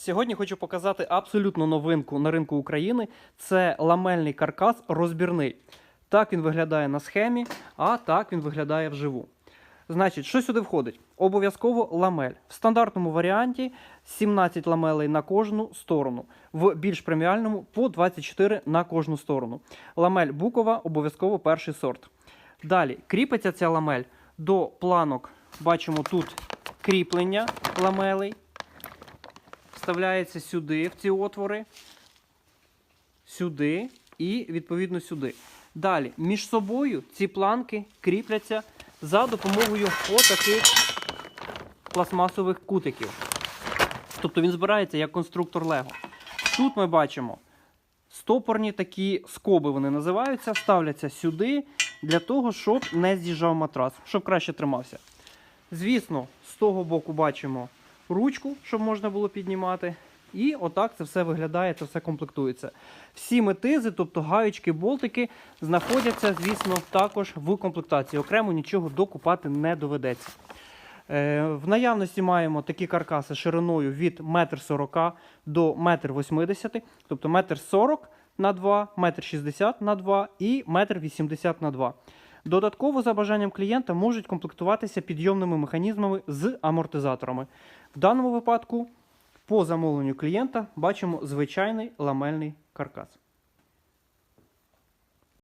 Сьогодні хочу показати абсолютну новинку на ринку України. Це ламельний каркас розбірний. Так він виглядає на схемі, а так він виглядає вживу. Значить, що сюди входить? Обов'язково ламель. В стандартному варіанті 17 ламелей на кожну сторону, в більш преміальному по 24 на кожну сторону. Ламель букова обов'язково перший сорт. Далі кріпиться ця ламель до планок. Бачимо тут кріплення ламелей. Вставляється сюди, в ці отвори, сюди і відповідно сюди. Далі між собою ці планки кріпляться за допомогою отаких пластмасових кутиків. Тобто він збирається як конструктор Лего. Тут ми бачимо стопорні такі скоби, вони називаються, ставляться сюди для того, щоб не з'їжджав матрас, щоб краще тримався. Звісно, з того боку бачимо ручку, щоб можна було піднімати. І отак це все виглядає, це все комплектується. Всі метизи, тобто гаючки, болтики, знаходяться, звісно, також в комплектації. Окремо нічого докупати не доведеться. Е, В наявності маємо такі каркаси шириною від 1,40 м до 1,80 м, тобто 1,40 м на 2, 1,60 м на 2 і 1,80 м на 2. Додатково, за бажанням клієнта, можуть комплектуватися підйомними механізмами з амортизаторами. В даному випадку, по замовленню клієнта, бачимо звичайний ламельний каркас.